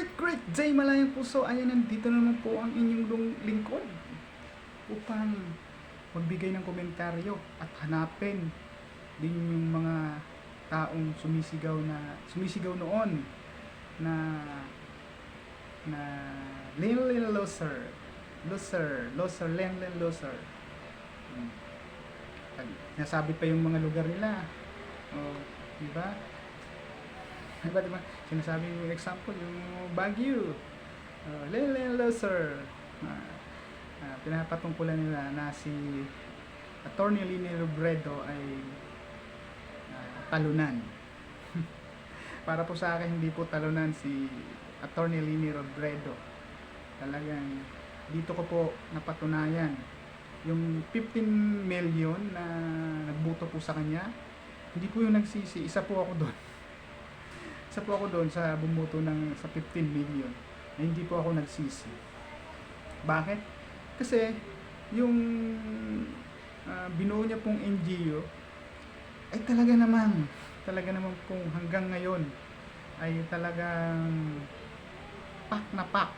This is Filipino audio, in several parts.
great, great. Day malayang puso. Ayan, nandito naman po ang inyong lingkod. Upang magbigay ng komentaryo at hanapin din yung mga taong sumisigaw na sumisigaw noon na na Lil Lil Loser. Loser. Loser Len Len Loser. Hmm. Pa yung mga lugar nila. Oh, di ba Diba, diba? Sinasabi yung example, yung Baguio. Uh, Lele Loser. Uh, uh, pinapatungkulan nila na si Attorney Lini Robredo ay uh, talunan. Para po sa akin, hindi po talunan si Attorney Lini Robredo. Talagang dito ko po napatunayan yung 15 million na nagbuto po sa kanya, hindi po yung nagsisi, isa po ako doon isa po ako doon sa bumuto ng sa 15 million na hindi po ako nagsisi. Bakit? Kasi yung ah, binuo niya pong NGO ay talaga namang talaga namang kung hanggang ngayon ay talagang pak na pak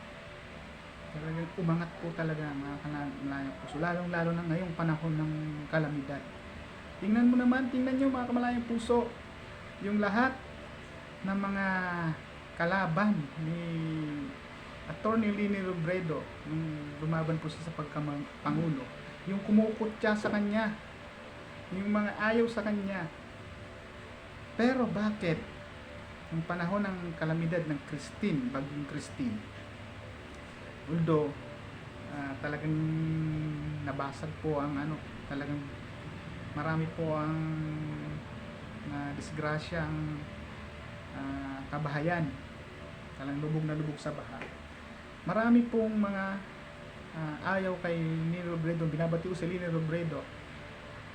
talagang umangat po talaga mga kamalayang puso lalong lalo na ngayong panahon ng kalamidad tingnan mo naman tingnan nyo mga kamalayang puso yung lahat ng mga kalaban ni Attorney Lini Robredo nung lumaban po siya sa pagkapangulo. Yung kumukutya sa kanya. Yung mga ayaw sa kanya. Pero bakit? Yung panahon ng kalamidad ng Christine bagong Christine although ah, talagang nabasag po ang ano talagang marami po ang na disgrasya ang ah, kabahayan. Talang lubog na lubog sa baha. Marami pong mga ah, ayaw kay Nini Robredo. Binabati ko si Lini Robredo.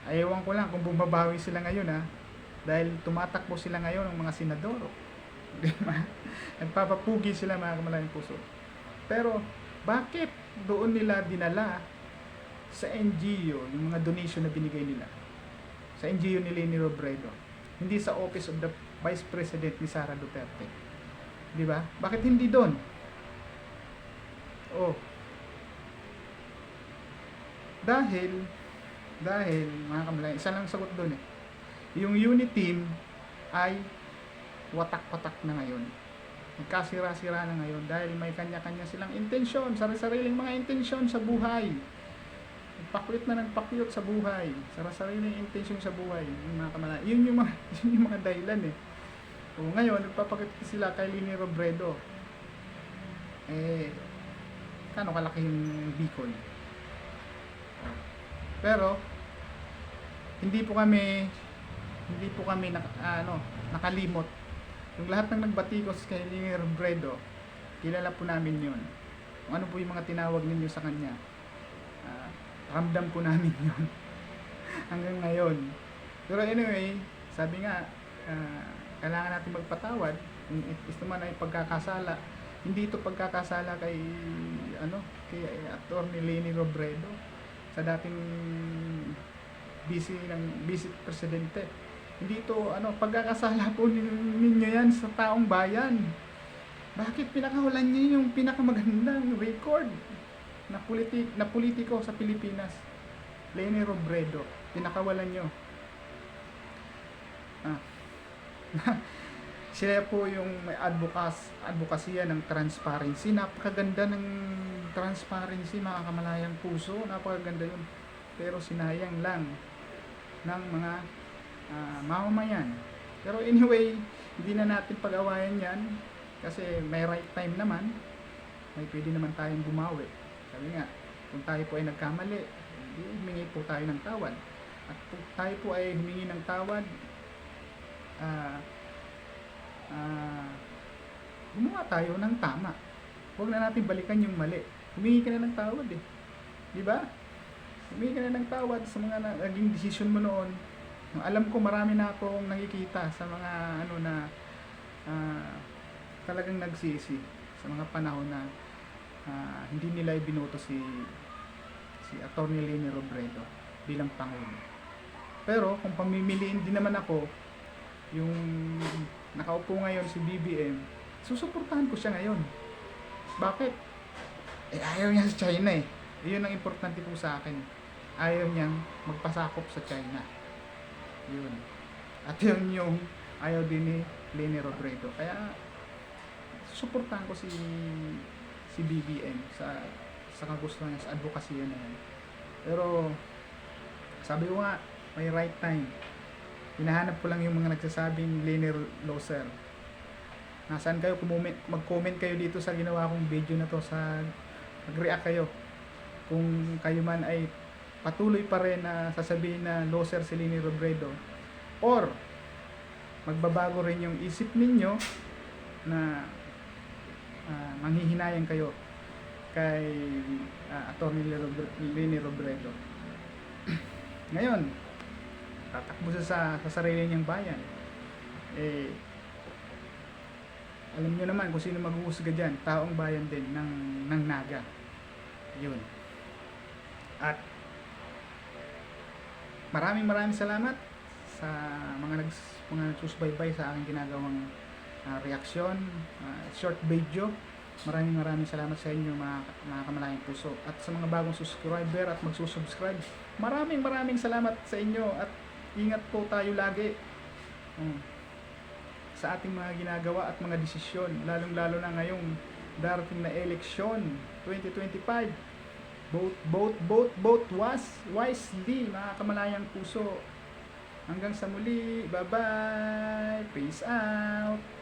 Ayawan ko lang kung bumabawi sila ngayon ha dahil tumatakbo sila ngayon ng mga senador. Di nagpapapugi sila mga kamalayang puso. Pero bakit doon nila dinala sa NGO yung mga donation na binigay nila? Sa NGO ni Leni Robredo. Hindi sa Office of the Vice President ni Sara Duterte. Di ba? Bakit hindi doon? Oh. Dahil, dahil, mga kamalayan, isa lang sagot doon eh. Yung unit team ay watak-patak na ngayon. Nagkasira-sira na ngayon dahil may kanya-kanya silang intensyon, sarili-sariling mga intensyon sa buhay. Nagpakulit na nagpakulit sa buhay, sarili-sariling intensyon sa buhay. Yung mga kamalayan, yun yung mga, yun yung mga dahilan eh. O ngayon, nagpapakit sila kay Lini Robredo. Eh, kano kalaki yung Bicol? Pero, hindi po kami, hindi po kami nak, ano, nakalimot. Yung lahat ng nagbatikos kay Lini Robredo, kilala po namin yun. Kung ano po yung mga tinawag ninyo sa kanya. Ramdam po namin yun. Hanggang ngayon. Pero anyway, sabi nga, ah, kailangan natin magpatawad. Ito man ay pagkakasala. Hindi ito pagkakasala kay ano kay Attorney Leni Robredo. Sa dating vice ng vice presidente. Hindi ito ano pagkakasala po nin- ninyo yan sa taong bayan. Bakit pinakawalan niyo yung pinakamagandang record na politik na politiko sa Pilipinas Leni Robredo pinakawalan niyo ah sila po yung may advocacy, advokasya ng transparency. Napakaganda ng transparency mga kamalayang puso. Napakaganda yun. Pero sinayang lang ng mga ah, mamamayan. Pero anyway, hindi na natin pag-awayan yan kasi may right time naman. May pwede naman tayong bumawi. Sabi nga, kung tayo po ay nagkamali, humingi po tayo ng tawad. At kung tayo po ay humingi ng tawad, ah ah gumawa tayo ng tama. Huwag na natin balikan yung mali. Humingi ka na ng tawad eh. Di ba? Humingi ka na ng tawad sa mga na- naging desisyon mo noon. Alam ko marami na akong nakikita sa mga ano na ah, talagang nagsisi sa mga panahon na ah, hindi nila ibinoto si si Atty. Leni Robredo bilang Pangulo. Pero kung pamimiliin din naman ako, yung nakaupo ngayon si BBM, susuportahan ko siya ngayon. Bakit? Eh, ayaw niya sa China eh. Yun ang importante po sa akin. Ayaw niyang magpasakop sa China. Yun. At yun yung ayaw din ni Leni Robredo. Kaya, suportahan ko si si BBM sa sa kagustuhan niya, sa advokasya na yan. Pero, sabi ko nga, may right time. Hinahanap ko lang yung mga nagsasabing Leni Loser. Nasaan kayo? Kumoment, mag-comment kayo dito sa ginawa kong video na to sa mag-react kayo. Kung kayo man ay patuloy pa rin na sasabihin na loser si Leni Robredo or magbabago rin yung isip ninyo na ah, manghihinayang kayo kay uh, Atty. Leni Robredo. Ngayon, tatakbo siya sa, sa sarili niyang bayan. Eh, alam niyo naman kung sino maghuhusga dyan, taong bayan din ng, ng Naga. Yun. At maraming maraming salamat sa mga nags mga nagsusubaybay sa aking ginagawang ah, reaksyon, ah, short video. Maraming maraming salamat sa inyo mga, mga kamalayang puso. At sa mga bagong subscriber at magsusubscribe, maraming maraming salamat sa inyo at ingat po tayo lagi. Mm. Sa ating mga ginagawa at mga desisyon, lalong-lalo na ngayong darating na eleksyon 2025. Vote, vote, vote, vote was wisely, mga kamalayang puso. Hanggang sa muli, bye-bye, peace out.